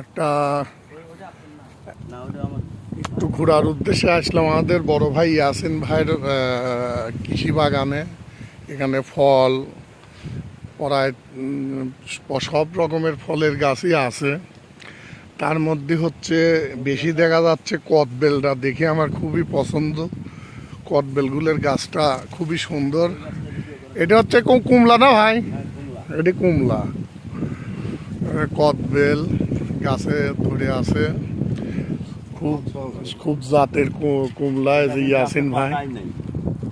একটা একটু ঘোরার উদ্দেশ্যে আসলাম। আমাদের বড় ভাই ইয়াসিন ভাইয়ের কৃষি বাগানে। এখানে ফল প্রায় সব রকমের ফলের গাছই আছে। তার মধ্যে হচ্ছে বেশি দেখা যাচ্ছে কদবেলটা। দেখে আমার খুবই পছন্দ। কদবেলগুলোর গাছটা খুবই সুন্দর। এটা হচ্ছে কুমলা না ভাই? এটি কুমলা। কদবেল গাছে ধরে আছে। খুব খুব জাতের কুমলায় যে ইয়াসিন ভাই।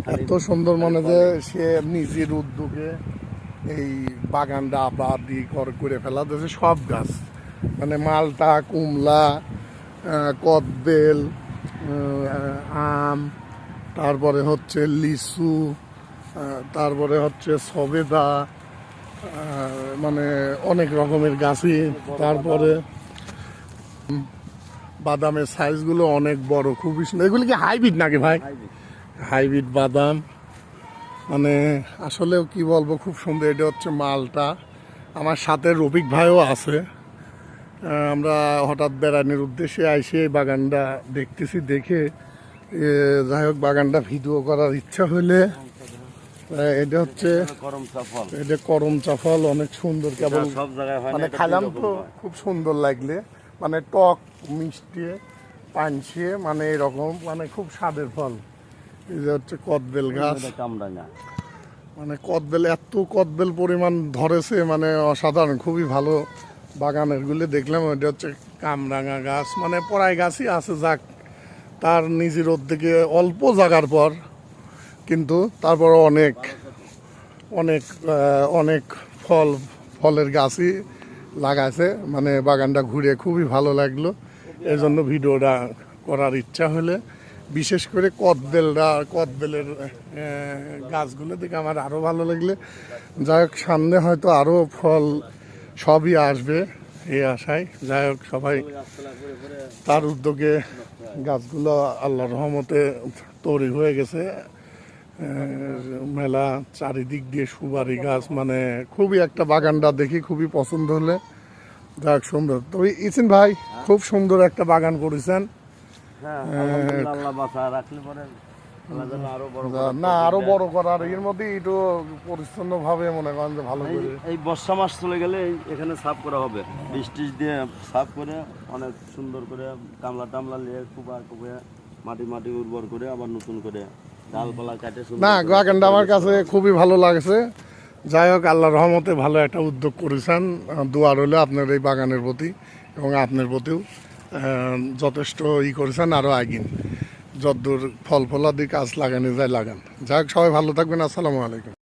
এত সুন্দর মানে যে সে নিজের উদ্যোগে এই বাগানটা আবাদ কর- করে ফেলা দিয়েছে সব গাছ। মানে মালটা, কুমলা কদবেল আম, তারপরে হচ্ছে লিচু তারপরে হচ্ছে সবেদা মানে অনেক রকমের গাছই, তারপরে বাদামের সাইজগুলো অনেক বড়, খুবই সুন্দর। এগুলি কি হাইব্রিড নাকি ভাই? হাইব্রিড বাদাম। মানে আসলেও কি বলব, খুব সুন্দর। এটা হচ্ছে মালটা। আমার সাথে রফিক ভাইও আছে। আমরা হঠাৎ বেড়ানোর উদ্দেশ্যে আইসে এই বাগানটা দেখতেছি, দেখে যাই হোক, বাগানটা ভিডিও করার ইচ্ছা হলে এটা হচ্ছে ফল। এটা করম চাফল অনেক সুন্দর কেবল সব জায়গায় মানে এটা খাইলাম তো খুব সুন্দর লাগলে। মানে টক মিষ্টি পানছিয়ে মানে এরকম মানে খুব স্বাদের ফল। এই যে হচ্ছে কদবেল গাছ। এটা কামরাঙা। মানে কদবেল এত কদবেল পরিমাণ ধরেছে মানে অসাধারণ খুবই ভালো বাগানের গুলি দেখলাম ওইটা হচ্ছে কামরাঙা গাছ। মানে পড়াই গাছই আছে যাক তার নিজের থেকে অল্প জায়গার পর কিন্তু তারপর অনেক অনেক অনেক ফল, ফলের গাছই লাগাইছে। মানে বাগানটা ঘুরে খুবই ভালো লাগল। এই জন্য ভিডিওটা করার ইচ্ছা হলে বিশেষ করে কদবেলরা, কদবেলের গাছগুলো দেখে আমার আরও ভালো লাগলে। যাই হোক, সামনে হয়তো আরও ফল সবই আসবে এই আশায়। যাই হোক, সবাই তার উদ্যোগে গাছগুলো আল্লাহ রহমতে তৈরি হয়ে গেছে। মেলা চারিদিক দিয়ে সুপারি গাছ মানে খুবই একটা বাগানটা দেখি খুবই পছন্দ হলে। যাক সুন্দর। তবে ইসিন ভাই খুব সুন্দর একটা বাগান করেছেন। হ্যাঁ আল্লাহ যেন আরও বড় বড় না আরও বড় করার এর মধ্যে একটু পরিচ্ছন্ন ভাবে মনে করেন যে ভালো করে। এই বর্ষা মাস চলে গেলে এখানে সাফ করা হবে। বৃষ্টি দিয়ে সাফ করে অনেক সুন্দর করে কামলা টামলা নিয়ে কুবা কুবে মাটি মাটি উর্বর করে আবার নতুন করে না গোয়াকান্ডা আমার কাছে খুবই ভালো লাগছে। যাই হোক আল্লাহ রহমতে ভালো একটা উদ্যোগ করেছেন। দুয়ার দোয়া রইল আপনার এই বাগানের প্রতি এবং আপনার প্রতিও। যথেষ্ট ই করেছেন আরও আগিন। যদ্দূর ফল ফলাদি গাছ লাগানি যায় লাগান। যাই হোক সবাই ভালো থাকবেন। আসসালামু আলাইকুম।